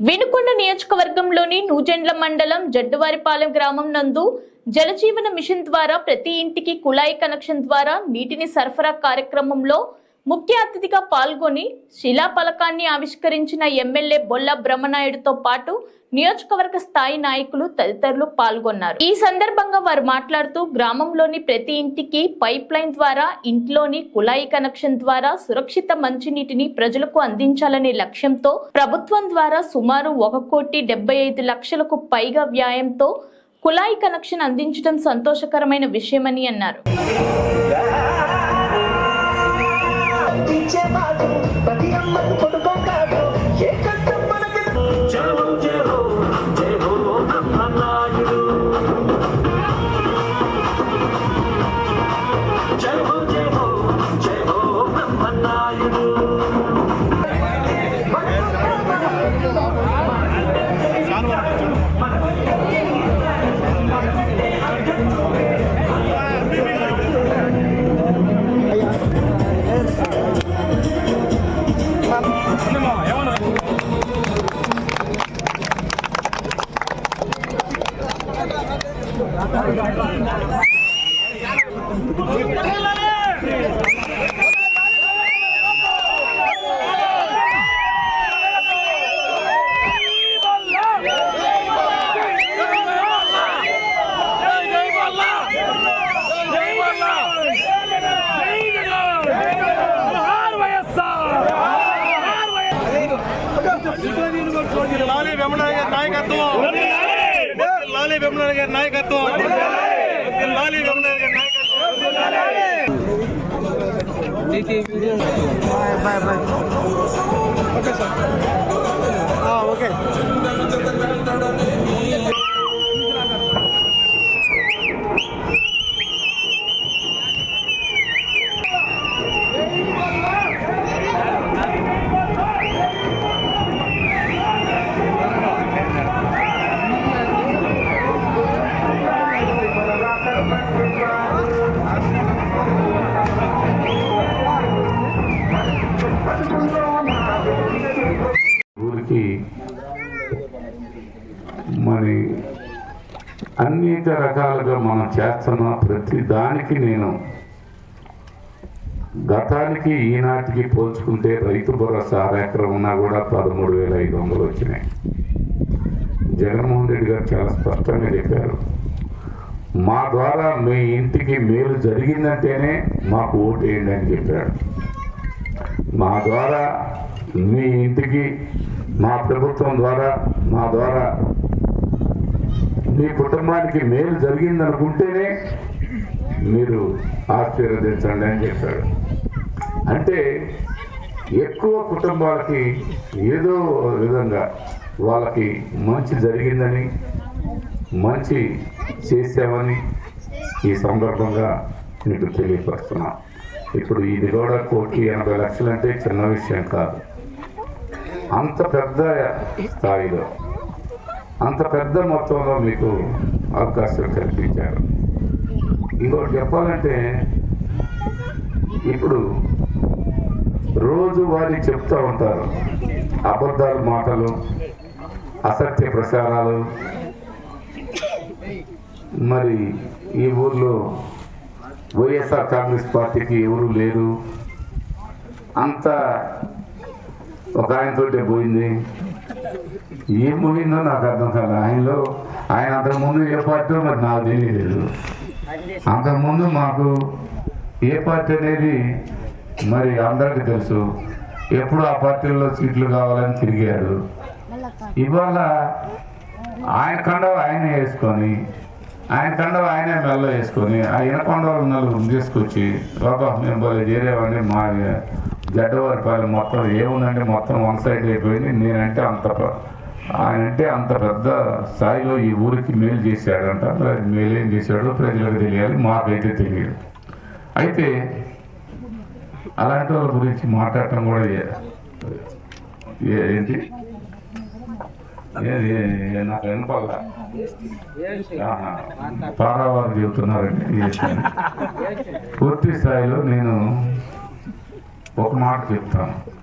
వినుకొండ నియోజకవర్గంలోని నూజెండ్ల మండలం జడ్డువారిపాలెం గ్రామం నందు జలజీవన మిషన్ ద్వారా ప్రతి ఇంటికి కుళాయి కనెక్షన్ ద్వారా నీటిని సరఫరా కార్యక్రమంలో ముఖ్య అతిథిగా పాల్గొని శిలాఫలకాన్ని ఆవిష్కరించిన ఎమ్మెల్యే బొల్ల బ్రహ్మనాయుడుతో పాటు నియోజకవర్గ స్థాయి నాయకులు తదితరులు పాల్గొన్నారు. ఈ సందర్భంగా వారు మాట్లాడుతూ గ్రామంలోని ప్రతి ఇంటికి పైప్ లైన్ ద్వారా ఇంట్లోని కుళాయి కనెక్షన్ ద్వారా సురక్షిత మంచినీటిని ప్రజలకు అందించాలనే లక్ష్యంతో ప్రభుత్వం ద్వారా సుమారు ఒక కోటి డెబ్బై ఐదు లక్షలకు పైగా వ్యాయంతో కుళాయి కనెక్షన్ అందించడం సంతోషకరమైన విషయమని అన్నారు. ఇచ్చేవాడు ప్రతి అమ్మకు కొడుకో కాదు ఏ కష్టం మనకి జయ జయ హో జయ హో బ్రహ్మనాయుడు వెంబడ గారి నాయకత్వం. లాలి వెంబడ గారి నాయకత్వం. లాలి వెంబడ గారి నాయకత్వం కాబట్టి మరి అనేక రకాలుగా మనం చేస్తున్న ప్రతి దానికి నేను గతానికి ఈనాటికి పోల్చుకుంటే రైతు భరోసా ఎకరం ఉన్నా కూడా పదమూడు వేల ఐదు వందలు వచ్చినాయి. జగన్మోహన్ రెడ్డి గారు చాలా స్పష్టంగా చెప్పారు. మా ద్వారా మీ ఇంటికి మేలు జరిగిందంటేనే మాకు ఓటు వేయండి అని చెప్పాడు మా ద్వారా మీ ఇంటికి మా ప్రభుత్వం ద్వారా మా ద్వారా మీ కుటుంబానికి మేలు జరిగిందనుకుంటేనే మీరు ఆశీర్వదించండి అని చెప్పాడు. అంటే ఎక్కువ కుటుంబాలకి ఏదో విధంగా వాళ్ళకి మంచి జరిగిందని మంచి చేసామని ఈ సందర్భంగా మీకు తెలియపరుస్తున్నాం. ఇప్పుడు ఇది కూడా కోటి ఎనభై లక్షలు అంటే చిన్న విషయం కాదు. అంత పెద్ద స్థాయిలో అంత పెద్ద మొత్తంలో మీకు అవకాశం కల్పించారు. ఇంకోటి చెప్పాలంటే ఇప్పుడు రోజు వారి చెప్తూ ఉంటారు అబద్ధాలు మాటలు అసత్య ప్రసారాలు మరి ఈ ఊర్లో వైఎస్ఆర్ కాంగ్రెస్ పార్టీకి ఎవరు లేరు? అంత ఒక ఆయనతోటే పోయింది. ఏం పోయిందో నాకు అర్థం కాదు ఆయనలో ఆయన అంతకుముందు ఏ పార్టీ మరి నాకు తెలియలేదు. అంతకుముందు మాకు ఏ పార్టీ అనేది మరి అందరికీ తెలుసు. ఎప్పుడు ఆ పార్టీల్లో సీట్లు కావాలని తిరిగాడు ఇవాళ ఆయన కండవ ఆయన వేసుకొని ఆయన కండవ ఆయనే మెల్ల వేసుకొని ఆ ఇనకొండలు నలుగురు తీసుకొచ్చి బాబా మేము బాగా చేరేవాడిని మా జడ్డవారిపాలెం మొత్తం ఏముందంటే మొత్తం వన్ సైడ్ అయిపోయింది. నేనంటే అంత ఆయన అంటే అంత పెద్ద స్థాయిలో ఈ ఊరికి మేలు చేశాడంట. మేలు ఏం చేశాడో ప్రజలకు తెలియాలి మాకైతే తెలియదు. అయితే అలాంటి వాళ్ళ గురించి మాట్లాడటం కూడా ఏ- ఏంటి? నాకు వినపాల పారావారు చెబుతున్నారండి. పూర్తి స్థాయిలో నేను ఒక మాట చెప్తాను.